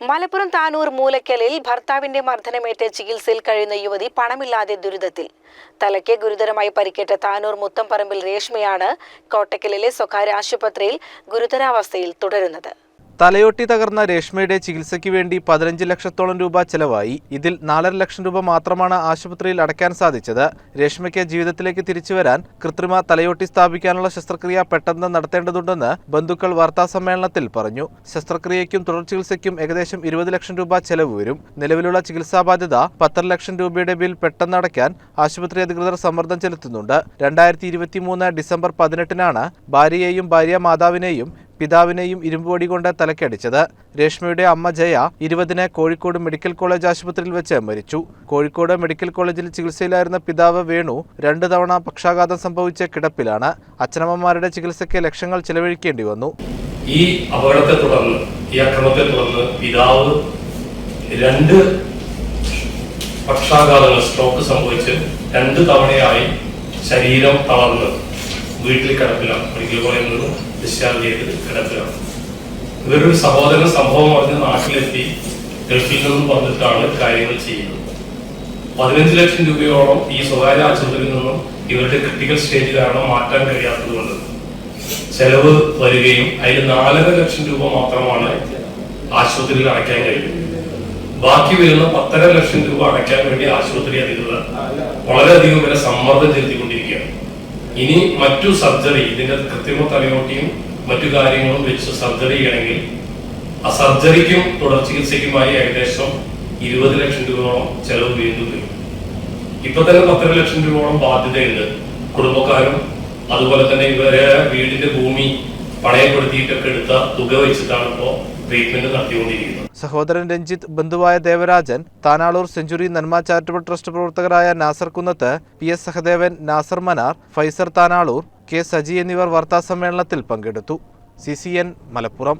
മലപ്പുറം താനൂർ മൂലക്കലിൽ ഭർത്താവിന്റെ മർദ്ദനമേറ്റ് ചികിത്സയിൽ കഴിയുന്ന യുവതി പണമില്ലാതെ ദുരിതത്തിൽ. തലയ്ക്ക് ഗുരുതരമായി പരിക്കേറ്റ താനൂർ മുത്തംപറമ്പിൽ രേഷ്മയാണ് കോട്ടക്കലിലെ സ്വകാര്യ ആശുപത്രിയിൽ ഗുരുതരാവസ്ഥയിൽ തുടരുന്നത്. തലയോട്ടി തകർന്ന രേഷ്മയുടെ ചികിത്സയ്ക്ക് വേണ്ടി പതിനഞ്ച് ലക്ഷത്തോളം രൂപ ചെലവായി. ഇതിൽ നാലര ലക്ഷം രൂപ മാത്രമാണ് ആശുപത്രിയിൽ അടയ്ക്കാൻ സാധിച്ചത്. രേഷ്മയ്ക്ക് ജീവിതത്തിലേക്ക് തിരിച്ചു വരാൻ കൃത്രിമ തലയോട്ടി സ്ഥാപിക്കാനുള്ള ശസ്ത്രക്രിയ പെട്ടെന്ന് നടത്തേണ്ടതുണ്ടെന്ന് ബന്ധുക്കൾ വാർത്താസമ്മേളനത്തിൽ പറഞ്ഞു. ശസ്ത്രക്രിയയ്ക്കും തുടർ ചികിത്സയ്ക്കും ഏകദേശം ഇരുപത് ലക്ഷം രൂപ ചെലവ് വരും. നിലവിലുള്ള ചികിത്സാ ബാധ്യത പത്തര ലക്ഷം രൂപയുടെ ബിൽ പെട്ടെന്ന് അടയ്ക്കാൻ ആശുപത്രി അധികൃതർ സമ്മർദ്ദം ചെലുത്തുന്നുണ്ട്. രണ്ടായിരത്തി ഡിസംബർ പതിനെട്ടിനാണ് ഭാര്യയെയും ഭാര്യ മാതാവിനെയും പിതാവിനെയും ഇരുമ്പുപൊടി കൊണ്ട് തലക്കടിച്ചത്. രേഷ്മയുടെ അമ്മ ജയ ഇരുപതിന് കോഴിക്കോട് മെഡിക്കൽ കോളേജ് ആശുപത്രിയിൽ വെച്ച് മരിച്ചു. കോഴിക്കോട് മെഡിക്കൽ കോളേജിൽ ചികിത്സയിലായിരുന്ന പിതാവ് വേണു രണ്ട് തവണ പക്ഷാഘാതം സംഭവിച്ച കിടപ്പിലാണ്. അച്ഛനമ്മമാരുടെ ചികിത്സയ്ക്ക് ലക്ഷങ്ങൾ ചെലവഴിക്കേണ്ടി വന്നു. ഈ അപകടത്തെ തുടർന്ന് ഈ അക്രമത്തെ തുടർന്ന് പിതാവ് രണ്ട് പക്ഷാഘാതങ്ങൾ സ്ട്രോക്ക് സംഭവിച്ച് രണ്ട് തവണയായി ശരീരം തളർന്ന് വീട്ടിൽ കിടപ്പിലാണ്. മെഡിക്കൽ കോളേജിൽ നിന്ന് ഡിസ്ചാർജ് ചെയ്ത് കിടപ്പിലാണ്. ഇവരൊരു സഹോദരൻ സംഭവം അറിഞ്ഞ് നാട്ടിലെത്തി ഗൾഫിൽ നിന്നും വന്നിട്ടാണ് കാര്യങ്ങൾ ചെയ്യുന്നത്. പതിനഞ്ച് ലക്ഷം രൂപയോളം ഈ സ്വകാര്യ ആശുപത്രിയിൽ നിന്നും ഇവരുടെ ക്രിട്ടിക്കൽ സ്റ്റേജിലാണ് മാറ്റാൻ കഴിയാത്തതുകൊണ്ട് ചെലവ് വരികയും അതിൽ നാലര ലക്ഷം രൂപ മാത്രമാണ് ആശുപത്രിയിൽ അടയ്ക്കാൻ കഴിയുന്നത്. ബാക്കി വരുന്ന പത്തര ലക്ഷം രൂപ അടയ്ക്കാൻ വേണ്ടി ആശുപത്രി അധികൃതർ വളരെയധികം വരെ സമ്മർദ്ദം ചെലുത്തിക്കൊണ്ടിരിക്കുകയാണ്. ഇനി മറ്റു സർജറി ഇതിന്റെ കൃത്രിമ തലയോട്ടിയും മറ്റു കാര്യങ്ങളും വെച്ച് സർജറി ചെയ്യണമെങ്കിൽ ആ സർജറിക്കും തുടർ ചികിത്സയ്ക്കുമായി ഏകദേശം ഇരുപത് ലക്ഷം രൂപയോളം ചെലവ് വീണ്ടും വരും. ഇപ്പൊ തന്നെ പത്തര ലക്ഷം രൂപയോളം ബാധ്യതയുണ്ട്. കുടുംബക്കാരും അതുപോലെ തന്നെ ഇവരെ വീടിന്റെ ഭൂമി പണയപ്പെടുത്തിയിട്ടൊക്കെ എടുത്ത തുക വെച്ചിട്ടാണ് ഇപ്പോ ട്രീറ്റ്മെന്റ് നടത്തിക്കൊണ്ടിരിക്കുന്നത് സഹോദരൻ രഞ്ജിത്ത് ബന്ധുവായ Devarajan Tanalur century Nanma charitable trust പ്രവർത്തകരായ Nasar Kunnath P S Sahadevan Nasar Manar Faisar Tanalur K Saji എന്നിവർ വാർത്താസമ്മേളനത്തിൽ പങ്കെടുത്തു. C C N Malappuram.